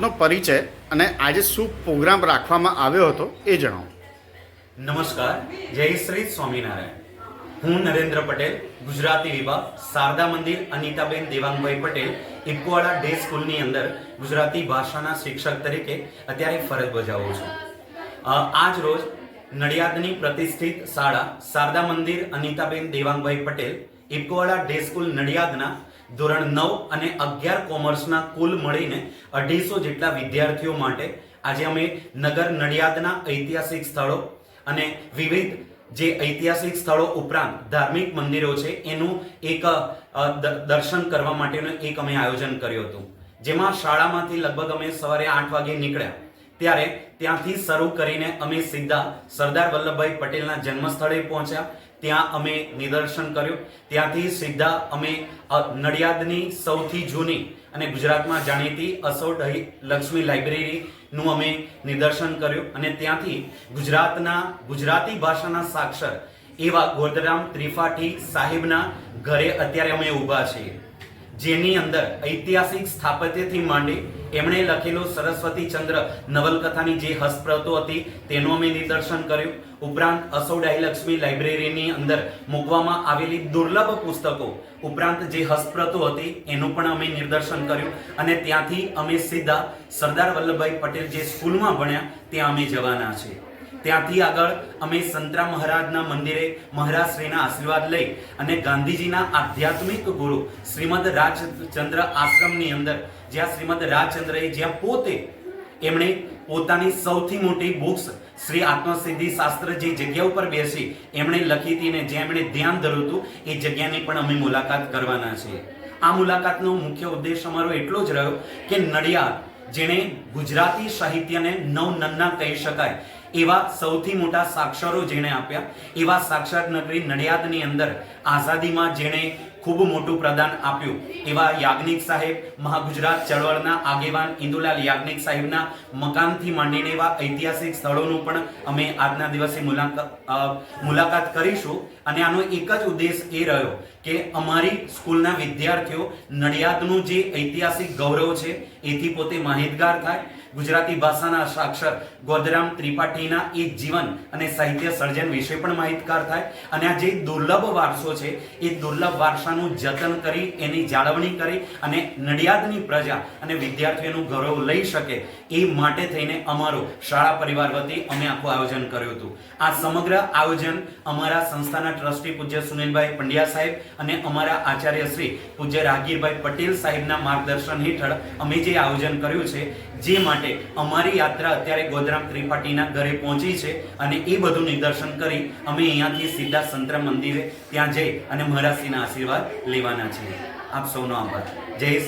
આપનો પરિચય અને આજે શું પ્રોગ્રામ રાખવામાં આવ્યો હતો એ જણાવો. નમસ્કાર, જય શ્રી સ્વામિનારાયણ. હું નરેન્દ્ર પટેલ, ગુજરાતી વિભાગ, શારદા મંદિર, અનિતાબેન દેવાંગભાઈ પટેલ, ઇપવાડા ડે સ્કૂલની અંદર ગુજરાતી ભાષાના શિક્ષક તરીકે અત્યારે ફરજ બજાવું છું. આજ રોજ નડિયાદની પ્રતિષ્ઠિત શાળા શારદા મંદિર, અનિતાબેન દેવાંગભાઈ પટેલ, ઇપવાડા ડે સ્કૂલ નડિયાદના ધોરણ નવ અને અગિયાર કોમર્સના કુલ મળીને અઢીસો જેટલા વિદ્યાર્થીઓ માટે આજે અમે નગર નડિયાદના ઐતિહાસિક સ્થળો અને વિવિધ જે ઐતિહાસિક સ્થળો ઉપરાંત ધાર્મિક મંદિરો છે, એનું એક દર્શન કરવા માટેનું એક અમે આયોજન કર્યું હતું. જેમાં શાળામાંથી લગભગ અમે સવારે આઠ વાગે નીકળ્યા. ત્યારે ત્યાંથી શરૂ કરીને અમે સીધા સરદાર વલ્લભભાઈ પટેલના જન્મસ્થળે પહોંચ્યા. ત્યાં અમે નિદર્શન કર્યું. ત્યાંથી સીધા અમે નડિયાદની સૌથી જૂની અને ગુજરાતમાં જાણીતી અસોડ હૈ- લક્ષ્મી લાઇબ્રેરીનું અમે નિદર્શન કર્યું. અને ત્યાંથી ગુજરાતના, ગુજરાતી ભાષાના સાક્ષર એવા ગોરધરામ ત્રિપાઠી સાહેબના ઘરે અત્યારે અમે ઊભા છીએ. જેની અંદર ઐતિહાસિક સ્થાપત્યથી માંડી એમણે લખેલો સરસ્વતી ચંદ્ર નવલકથાની જે હસ્તપ્રતો હતી, તેનું અમે નિદર્શન કર્યું. ઉપરાંત અસોડાઈ લક્ષ્મી લાઇબ્રેરીની અંદર મૂકવામાં આવેલી દુર્લભ પુસ્તકો, ઉપરાંત જે હસ્તપ્રતો હતી, એનું પણ અમે નિદર્શન કર્યું. અને ત્યાંથી અમે સીધા સરદાર વલ્લભભાઈ પટેલ જે સ્કૂલમાં ભણ્યા, ત્યાં અમે જવાના છીએ. ત્યાંથી આગળ અમે સંતરા મહારાજના મંદિરે મહારાજશ્રીના આશીર્વાદ લઈ અને ગાંધીજીના આધ્યાત્મિક ગુરુ શ્રીમદ રાજચંદ્ર આશ્રમની અંદર, જ્યાં શ્રીમદ રાજચંદ્રએ જ્યાં પોતે એમણે પોતાની સૌથી મોટી બુક્સ શ્રી આત્મસિદ્ધિ શાસ્ત્ર જે જગ્યા ઉપર બેસી, એમણે લખી હતી ને જ્યાં એમણે ધ્યાન ધર્યું હતું, એ જગ્યાની પણ અમે મુલાકાત કરવાના છીએ. આ મુલાકાતનો મુખ્ય ઉદ્દેશ અમારો એટલો જ રહ્યો કે નડિયાદ, જેણે ગુજરાતી સાહિત્યને નવનન્ના કહી શકાય એવા સૌથી મોટા સાક્ષરો જેણે આપ્યા. એવા સાક્ષર નગરી નડિયાદની અંદર આઝાદીમાં જેણે ખૂબ મોટું પ્રદાન આપ્યું. એવા યાજ્ઞિક સાહેબ, મહાગુજરાત ચળવળના આગેવાન ઇન્દુલાલ યાજ્ઞિક સાહેબના મકાનથી માંડીને એવા ઐતિહાસિક સ્થળોનું પણ અમે આજના દિવસે મુલાકાત મુલાકાત કરીશું. અને આનો એક જ ઉદ્દેશ એ રહ્યો કે અમારી સ્કૂલના વિદ્યાર્થીઓ નડિયાદનું જે ઐતિહાસિક ગૌરવ છે, એથી પોતે માહિતગાર થાય. ગુજરાતી ભાષાના સાક્ષર ગોદરામ ત્રિપાઠીના એ જીવન અને સાહિત્ય સર્જન વિશે પણ માહિતગાર થાય. અને આ જે દુર્લભ વારસો છે, એ દુર્લભ વારસાનું જતન કરી, એની જાળવણી કરી અને નડિયાદની પ્રજા અને વિદ્યાર્થીઓનું ગૌરવ લઈ શકે એ માટે થઈને અમારો શાળા પરિવાર વતી અમે આખું આયોજન કર્યું હતું. આ સમગ્ર આયોજન અમારા સંસ્થાના ટ્રસ્ટી પૂજ્ય સુનિલભાઈ પંડ્યા સાહેબ અને અમારા આચાર્ય શ્રી પૂજ્ય રાગીરભાઈ પટેલ સાહેબના માર્ગદર્શન હેઠળ અમે જે આયોજન કર્યું છે, જે માટે અમારી યાત્રા અત્યારે ગોધરામ ત્રિપાઠીના ઘરે પહોંચી છે અને એ બધું નિદર્શન કરી અમે અહીંયાથી સીધા સંતરા મંદિરે ત્યાં જઈ અને મહારાજશ્રીના આશીર્વાદ લેવાના છીએ. આપ સૌનો આભાર. જય